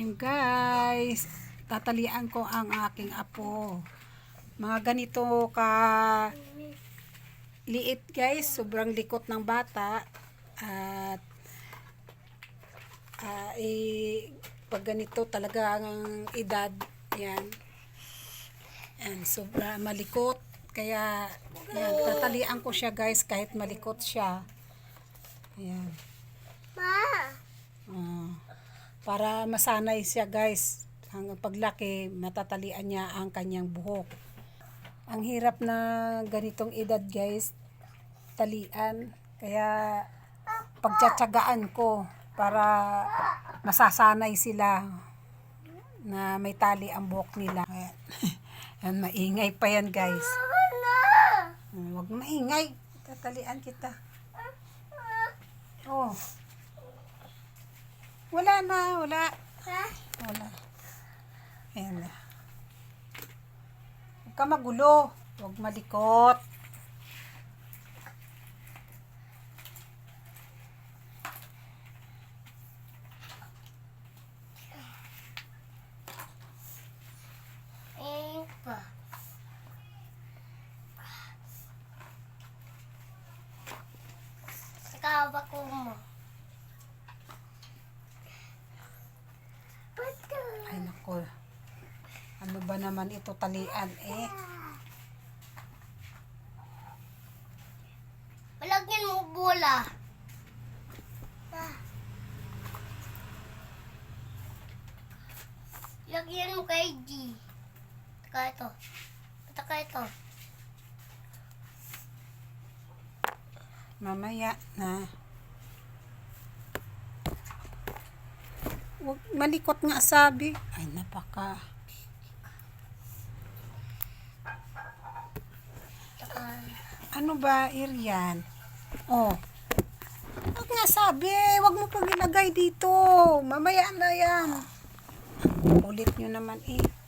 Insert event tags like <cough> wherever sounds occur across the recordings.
Yung guys, tatalian ko ang aking apo. Mga ganito ka liit guys, sobrang likot ng bata. At ah, eh, pag ganito talaga ang edad, yan. Yan, sobra malikot. Kaya, yan, tatalian ko siya guys kahit malikot siya. Ayan. Ah, para masanay siya guys. Hanggang paglaki, matatalian niya ang kanyang buhok. Ang hirap na ganitong edad guys, talian. Kaya pagtsatsagaan ko para masasanay sila na may tali ang buhok nila. Ayan. <laughs> Yan, maingay pa yan guys. Huwag maingay. Tatalian kita. Oh. Wala na, wala. Wala. Ayan na. Huwag ka magulo. Huwag malikot. Ikaw ba ko mo? Ay nako. Ano ba naman ito talian eh? Malagyan mo bola. Lagyan mo kay G. Taka ito. Taka ito. Mamaya na. Huwag malikot nga sabi. Ay napaka. Taka. Ano ba, Irian? Oh. Huwag nga sabi. Huwag mo pang ilagay dito. Mamaya na yan. Ulit nyo naman eh.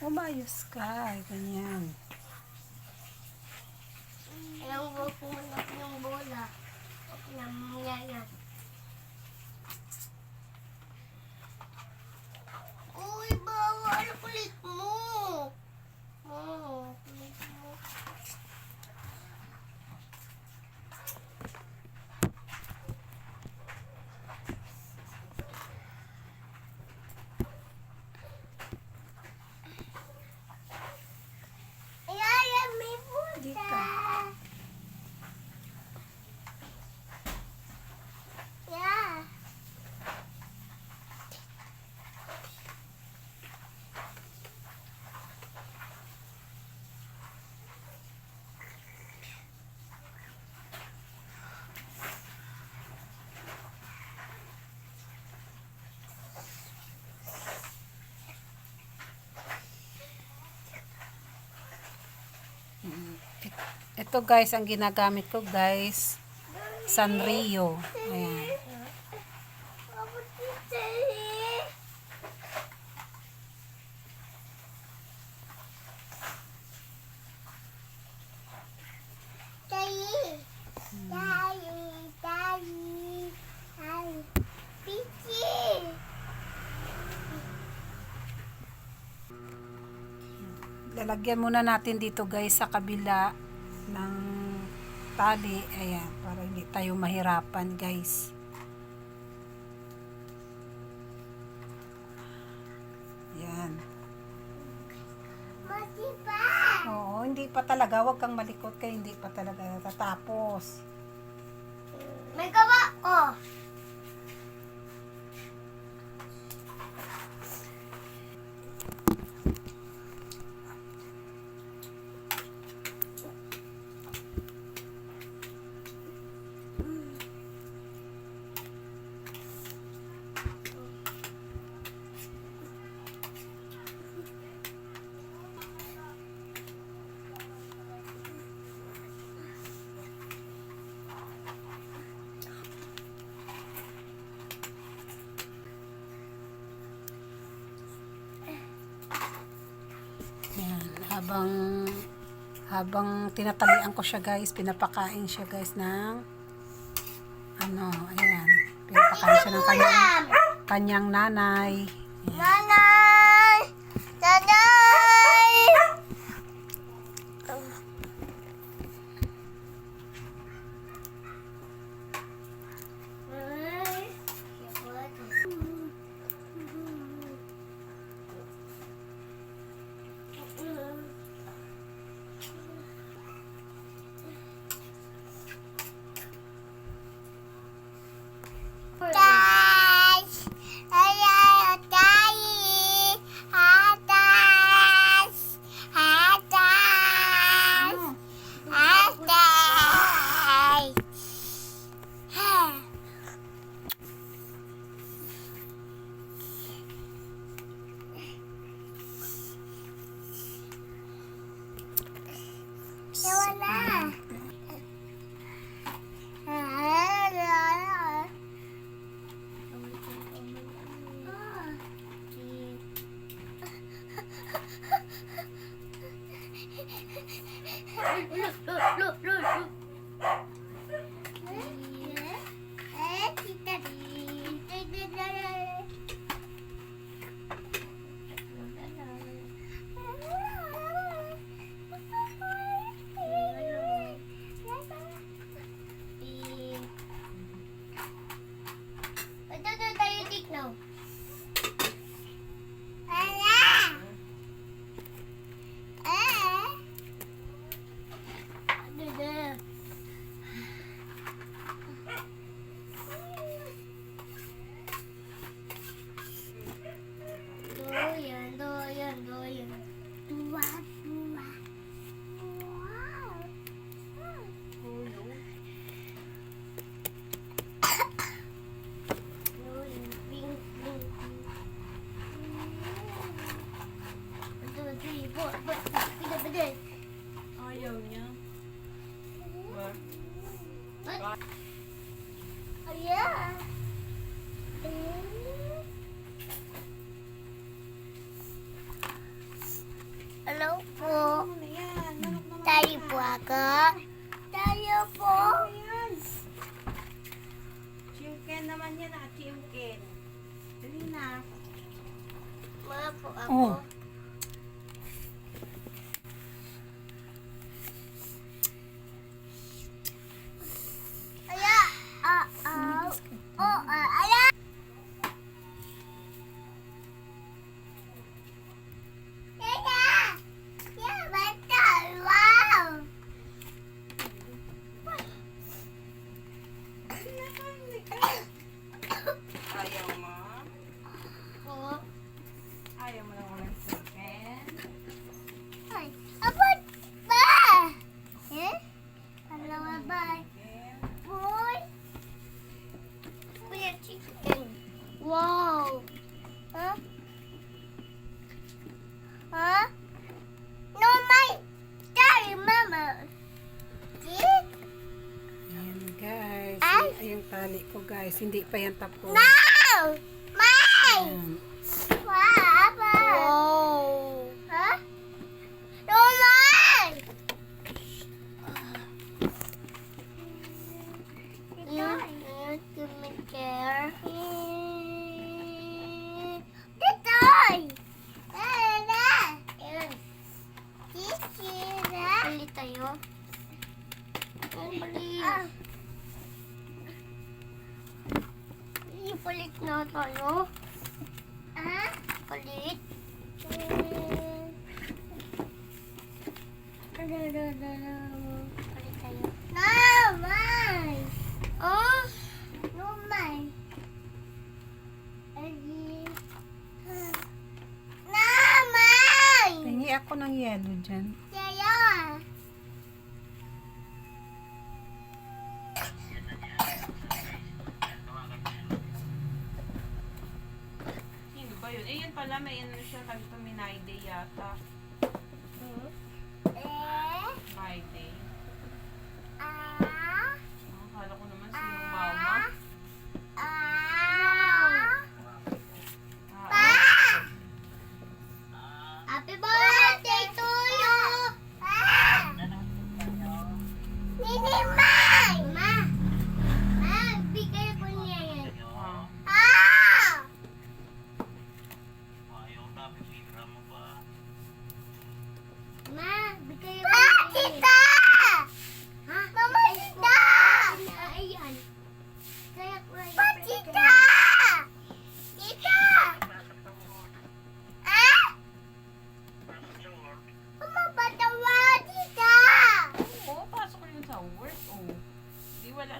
Umayos ka. Ganyan. Ayaw mo pumunok yung bola. Huwag na mangyayat. Uy, bawal. Kulit mo. Oh, kulit mo. Ay, may Di puta. ka. Yeah. Ito guys, ang ginagamit ko guys. Sanrio. Ayan. Daddy. Daddy. Daddy. Daddy. Pichi. Lalagyan muna natin dito guys sa kabila ng tali. Ayan, para hindi tayo mahirapan guys. Ayan. Oo, hindi pa talaga. Huwag kang malikot kaya hindi pa talaga tatapos. May gawa ko. Habang habang tinatalian ko siya guys, pinapakain siya guys ng ano, ayan. Pinapakain siya ng kanyang, kanyang nanay. Nanay! Nanay! Mo lang walang chicken? Ay, ba? Eh? Hello, bye. Chicken. Boy. Chicken. Wow. Huh? Huh? No, my daddy, mama. Did? Ayan guys. Ay! Ay, yung tali ko guys. Hindi pa yan tapos. No! Tayo. Bali. Ah. Ipalit na tayo. Ah? Palit? Palit tayo. No, my! Oh? No, my. Adi. No, my! Tingi ako ng yellow dyan.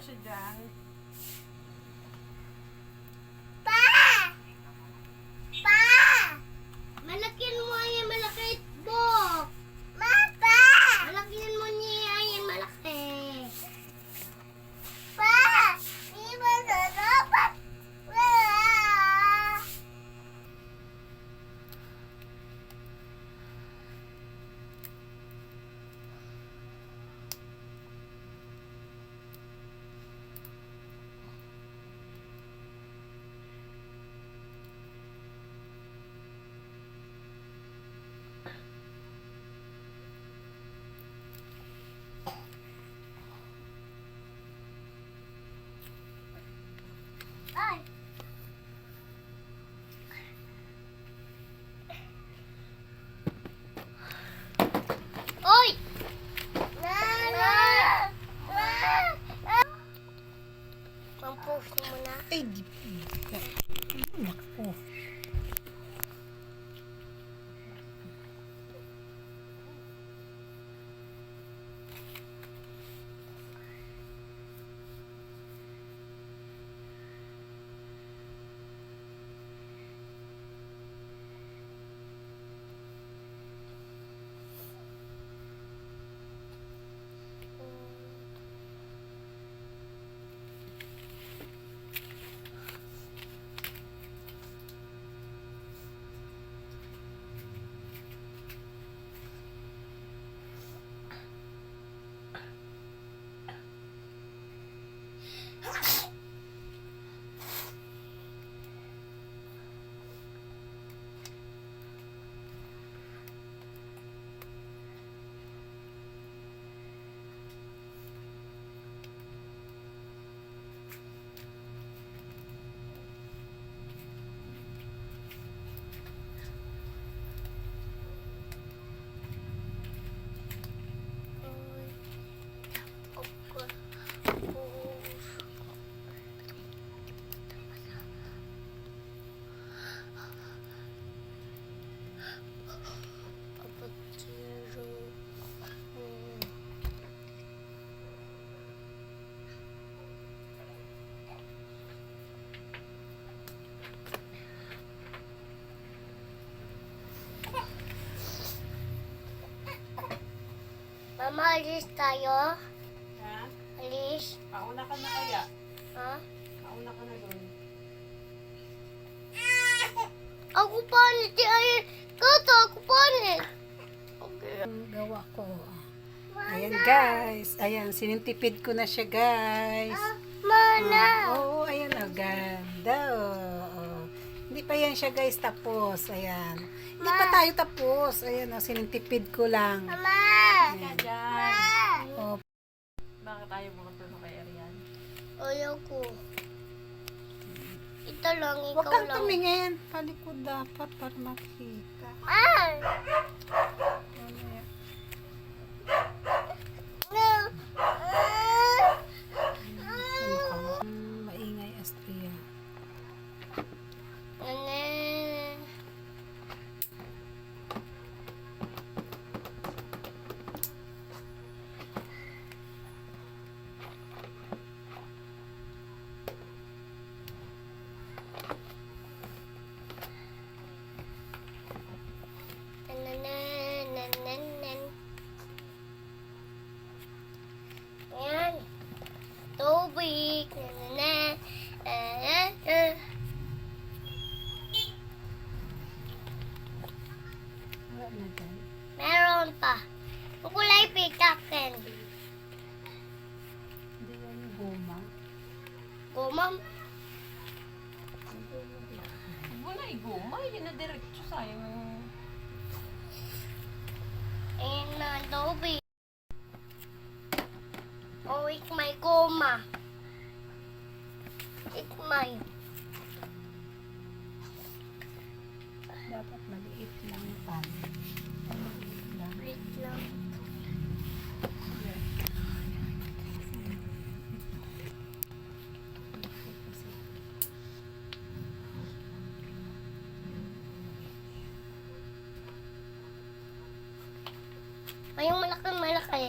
是的 Maalis tayo. Ha? Alis. Pauna ka na kaya? Ha? Pauna ka na doon. Ako panit. Ay, kato, ako panit. Okay. Ang gawa ko. Ayan guys. Ayan, sinintipid ko na siya guys. Mana. Oo, ayan oh, ganda. Oh, oh. Hindi pa yan siya guys tapos. Ayan. Hindi pa tayo tapos. Ayan oh, sinintipid ko lang. Mama. Oh, Tayo makatulong kay Arian? Ayaw ko. Ito lang, Huwag ikaw kang lang. tumingin. Palikod dapat para makita. Ah! Ay, yung malaki, malaki.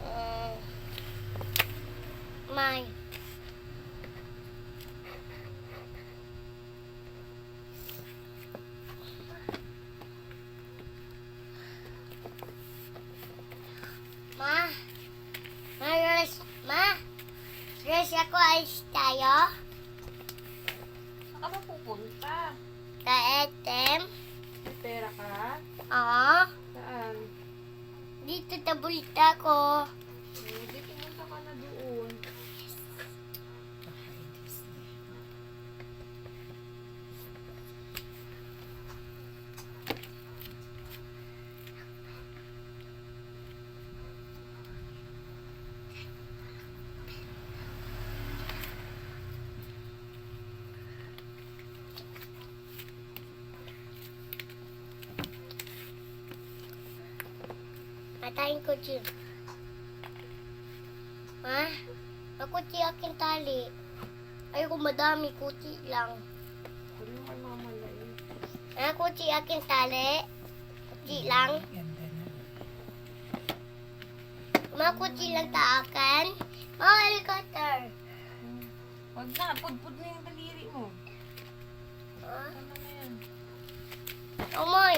Uh, my. Ma. Ma, rest. Ma. Rest ako alis tayo. Saan ka ba pupunta? Sa etem. May pera ka? Oo. Saan? Dito tabulita ko. Eh, di pumunta ka na doon. Patayin ko dyan. Ma, makutsi akin tali. Ayoko madami, kutsi lang. Ano kay mama na eh. Ah, kutsi akin tali. Kutsi lang. Makutsi lang ta akin. Ma, helicopter. Huwag na, pudpud na yung daliri mo. Ah, Tama na yan. Omoy.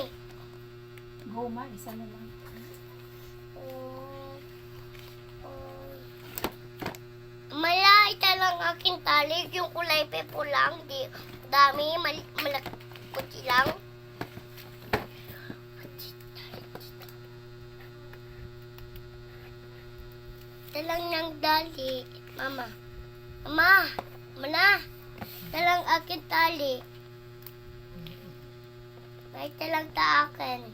Goma, isa na lang. Malay lang aking tali. Yung kulay pepo lang. Di dami. Mal malak kutsi lang. Talang ng dali. Mama. Mama. Mana. Talang akin tali. May talang ta akin.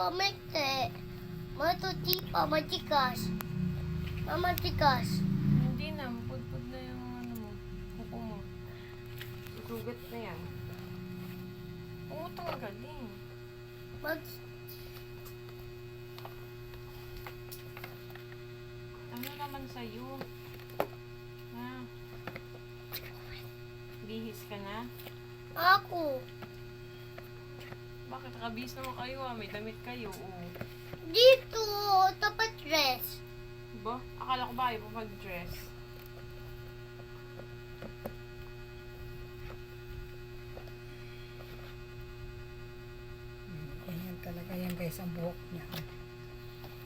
Matuti pa mekte. Matuti pa matikas. Mama tikas. Hindi na, pudpud na yung ano mo. Kuko mo. Sugat na yan. Pumutang ang galing. Mag Ano naman sa'yo? Ha? Bihis ka na? ako. Bakit nakabis naman kayo ah? May damit kayo. Oh. Dito, tapat dress. Ba? Akala ko ba ayaw mo mag-dress? Ganyan talaga yan guys ang buhok niya.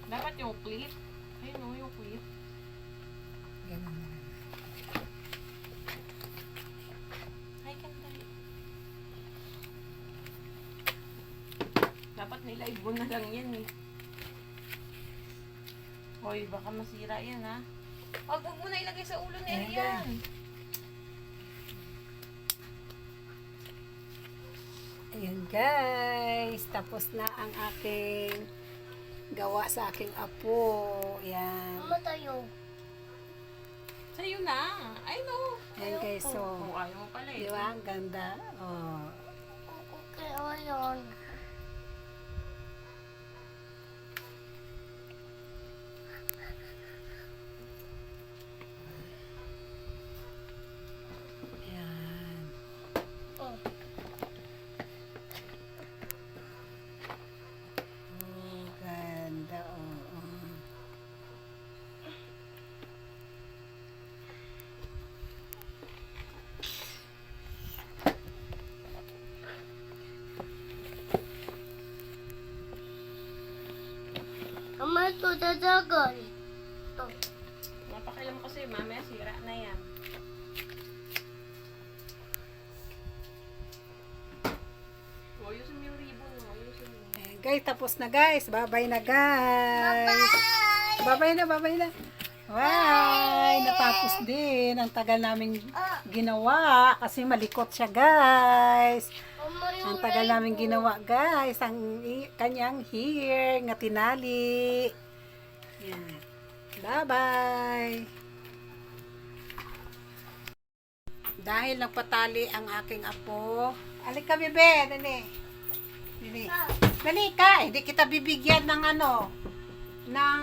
Dapat yung clip. Ayun oh, yung clip. Ganun na. Ay, ganda eh. Dapat nilive mo na lang yan eh. Hoy, baka masira yan ha. Huwag huwag mo na ilagay sa ulo ni Ayan, Arian. Ayun guys, tapos na ang aking gawa sa aking apo. Yan. Mama tayo. Sa'yo na. I know. Ayan guys, so. Oh, ayaw mo pala eh. Di ba? Ang ganda. Oh. Okay, ayun. Yan. Oh. Oh, ganda. Oh, oh. Mama, ito dadagal. Ito. Mapakilam kasi, mamaya sira na yan. Ayusin mo yung ribbon mo. Ayusin mo. Ayan, guys, tapos na guys. Bye-bye na guys. Bye-bye na, bye-bye na. Bye! Natapos din. Ang tagal namin ginawa kasi malikot siya guys. Yung Ang tagal namin ginawa guys. Ang i- kanyang hair nga tinali. Yan. Bye-bye! Dahil nagpatali ang aking apo. Alik ka, bebe. Dali. Dali. Dali ka. Hindi kita bibigyan ng ano. Ng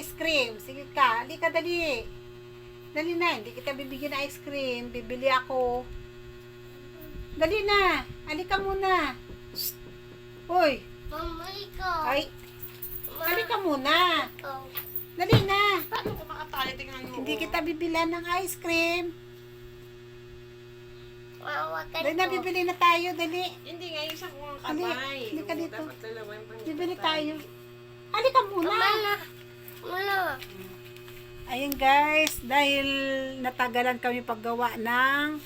ice cream. Sige ka. Alik ka, dali. Dali na. Hindi kita bibigyan ng ice cream. Bibili ako. Dali na. Alik ka muna. Shh. Uy. Mama, ikaw. Ay. Alik ka muna. ikaw. Dali na. Paano ko makatali? Tingnan mo. Hindi oh. kita bibilan ng ice cream. Ka Dali na, bibili na tayo. Dali. Hindi nga, isa ko ang Hindi, kamay. hindi ka dito. Dapat dalawa yung pang- Bibili tayo. Alik ka muna. Mama, mama. Ayun guys, dahil natagalan kami paggawa ng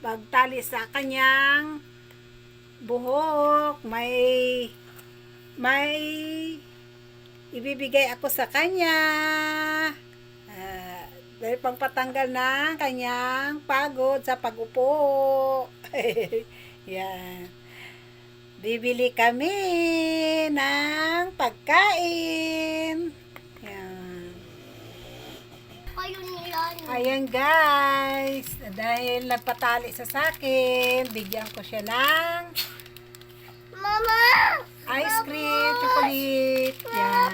pagtali sa kanyang buhok, may may ibibigay ako sa kanya. Ah, dahil pangpatanggal ng kanyang pagod sa pagupo. <laughs> Yan. Bibili kami ng pagkain. Yan. Kayo nila. Ayan guys, dahil nagpatali sa sakin, bigyan ko siya ng Mama! Ice cream, chocolate. Yan.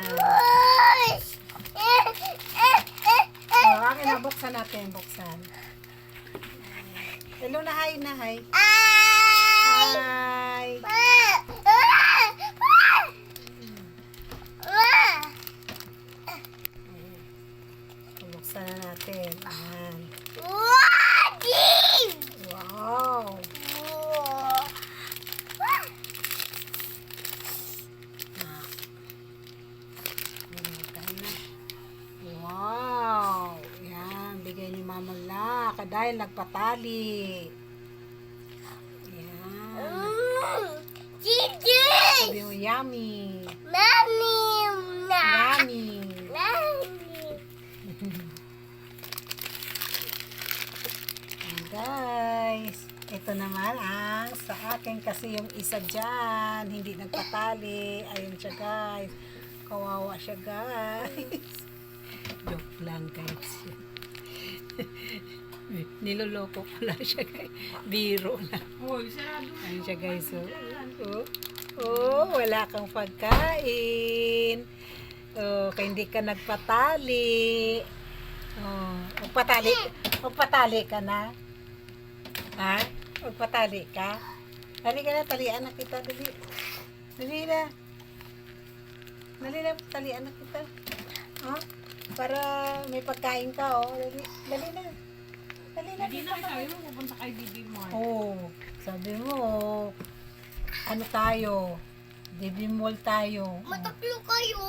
O, akin na, buksan natin, buksan. Hello na, hi na, hi. Hi. Ah! Buksan na natin. Ayan. Wow. Dahil nagpatali. Yan. Mm. Gigi! Sabi mo, yummy. Mami! Na! Yummy. Mami! Ayan, guys. Ito naman ang sa akin kasi yung isa dyan. Hindi nagpatali. Ayun siya, guys. Kawawa siya, guys. <laughs> Joke lang, guys. Niloloko ko lang siya, guys. Biro lang. Uy, sarado. Ayun siya, guys. Oh. Oh. oh, wala kang pagkain. Oh, kaya hindi ka nagpatali. Oh, magpatali, magpatali ka na. Ha? Magpatali ka? Dali ka na, talian na kita. Dali. Dali na. Dali na, talian na kita. Ha? Para may pagkain ka, oh. Dali, dali na. Hindi na kayo sabi mo pupunta kay Bibi Mart. Oh, sabi mo, ano tayo? Baby mall tayo. Matatlo kayo.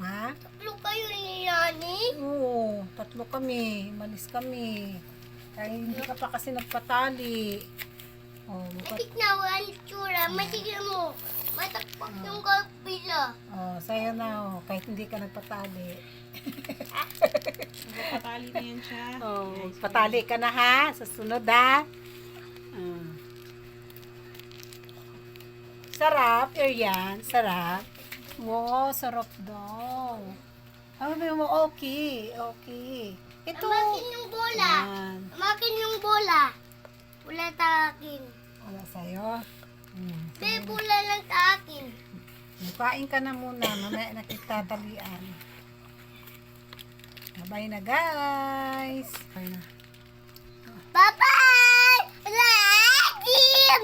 Ha? Tatlo kayo ni Nani. Oo, tatlo kami. Malis kami. Kaya hindi ka pa kasi nagpatali. Oh, Matik na wala tsura. Matigil mo. Matakpak yung kapila. oh, sa'yo na, oh, kahit hindi ka nagpatali. Patali na yan siya. <laughs> Oh, patali ka na ha, sa sunod ha. Ah. Sarap, yan, sarap. Wow, sarap daw. Ano ba mo, okay, okay. Ito. Amakin yung bola. Yan. Amakin yung bola. Wala sa akin. Wala sa'yo. Hmm. Be, bola lang sa akin. Kain ka na muna, mamaya na kita talian. Bye na guys. Bye na. Bye-bye! Love you!